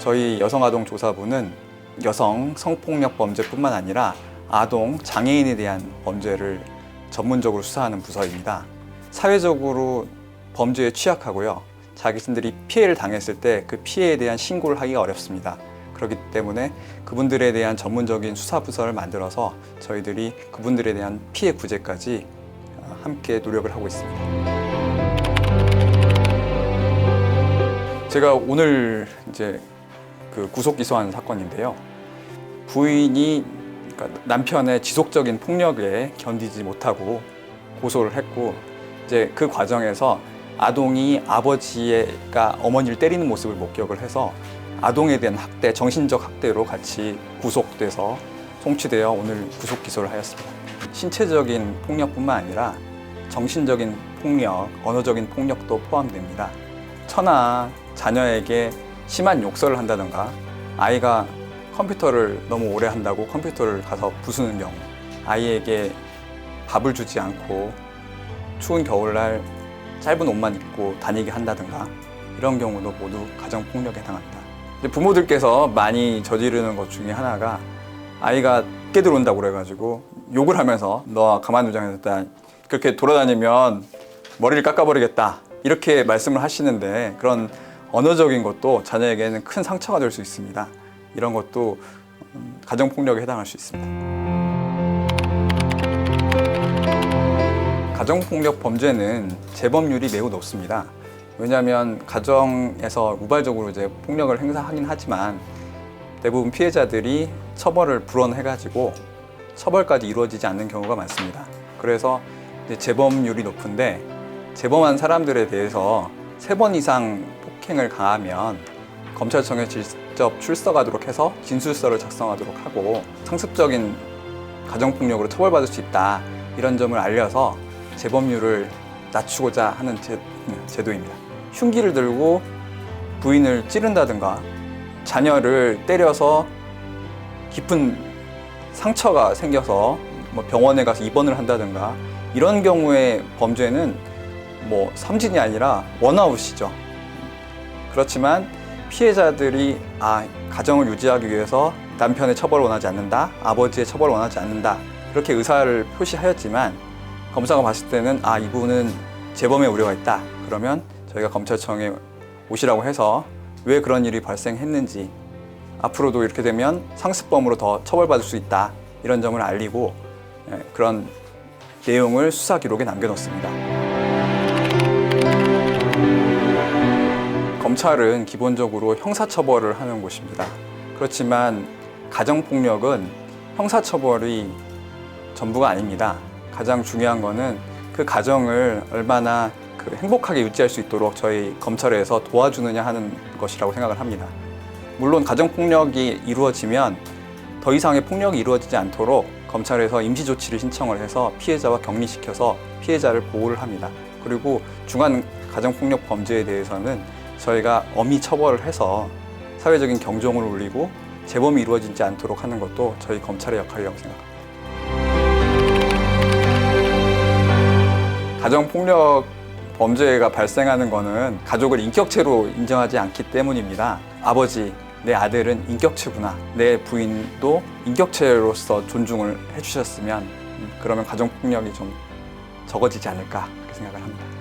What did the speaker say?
저희 여성아동 조사부는 여성 성폭력 범죄뿐만 아니라 아동 장애인에 대한 범죄를 전문적으로 수사하는 부서입니다. 사회적으로 범죄에 취약하고요. 자기들이 피해를 당했을 때 그 피해에 대한 신고를 하기가 어렵습니다. 그렇기 때문에 그분들에 대한 전문적인 수사 부서를 만들어서 저희들이 그분들에 대한 피해 구제까지 어, 함께 노력을 하고 있습니다. 제가 오늘 이제 그 구속 기소한 사건인데요. 부인이 그러니까 남편의 지속적인 폭력에 견디지 못하고 고소를 했고 이제 그 과정에서 아동이 아버지가 어머니를 때리는 모습을 목격을 해서 아동에 대한 학대, 정신적 학대로 같이 구속돼서 송치되어 오늘 구속 기소를 하였습니다. 신체적인 폭력뿐만 아니라 정신적인 폭력, 언어적인 폭력도 포함됩니다. 처나 자녀에게 심한 욕설을 한다던가 아이가 컴퓨터를 너무 오래 한다고 컴퓨터를 가서 부수는 경우 아이에게 밥을 주지 않고 추운 겨울날 짧은 옷만 입고 다니게 한다든가 이런 경우도 모두 가정폭력에 해당합니다. 부모들께서 많이 저지르는 것 중에 하나가 아이가 깨 들어온다고 그래가지고 욕을 하면서 너 가만히 두장했다 그렇게 돌아다니면 머리를 깎아버리겠다 이렇게 말씀을 하시는데 그런 언어적인 것도 자녀에게는 큰 상처가 될 수 있습니다. 이런 것도 음, 가정폭력에 해당할 수 있습니다. 가정폭력 범죄는 재범률이 매우 높습니다. 왜냐하면 가정에서 우발적으로 이제 폭력을 행사하긴 하지만 대부분 피해자들이 처벌을 불원해가지고 처벌까지 이루어지지 않는 경우가 많습니다. 그래서 재범률이 높은데 재범한 사람들에 대해서 세 번 이상 폭행을 가하면 검찰청에 직접 출석하도록 해서 진술서를 작성하도록 하고 상습적인 가정폭력으로 처벌받을 수 있다 이런 점을 알려서 재범률을 낮추고자 하는 제, 제도입니다. 흉기를 들고 부인을 찌른다든가 자녀를 때려서 깊은 상처가 생겨서 뭐 병원에 가서 입원을 한다든가 이런 경우의 범죄는 뭐 삼진이 아니라 원아웃이죠. 그렇지만 피해자들이 아 가정을 유지하기 위해서 남편의 처벌을 원하지 않는다, 아버지의 처벌을 원하지 않는다 이렇게 의사를 표시하였지만 검사가 봤을 때는 아 이분은 재범의 우려가 있다. 그러면 저희가 검찰청에 오시라고 해서 왜 그런 일이 발생했는지 앞으로도 이렇게 되면 상습범으로 더 처벌받을 수 있다 이런 점을 알리고 예, 그런 내용을 수사 기록에 남겨놓습니다. 검찰은 기본적으로 형사처벌을 하는 곳입니다. 그렇지만 가정폭력은 형사처벌이 전부가 아닙니다. 가장 중요한 거는 그 가정을 얼마나 그 행복하게 유지할 수 있도록 저희 검찰에서 도와주느냐 하는 것이라고 생각을 합니다. 물론 가정폭력이 이루어지면 더 이상의 폭력이 이루어지지 않도록 검찰에서 임시조치를 신청을 해서 피해자와 격리시켜서 피해자를 보호를 합니다. 그리고 중한 가정폭력 범죄에 대해서는 저희가 엄히 처벌을 해서 사회적인 경종을 울리고 재범이 이루어지지 않도록 하는 것도 저희 검찰의 역할이라고 생각합니다. 가정폭력 범죄가 발생하는 것은 가족을 인격체로 인정하지 않기 때문입니다. 아버지, 내 아들은 인격체구나. 내 부인도 인격체로서 존중을 해주셨으면 음, 그러면 가정폭력이 좀 적어지지 않을까 그렇게 생각을 합니다.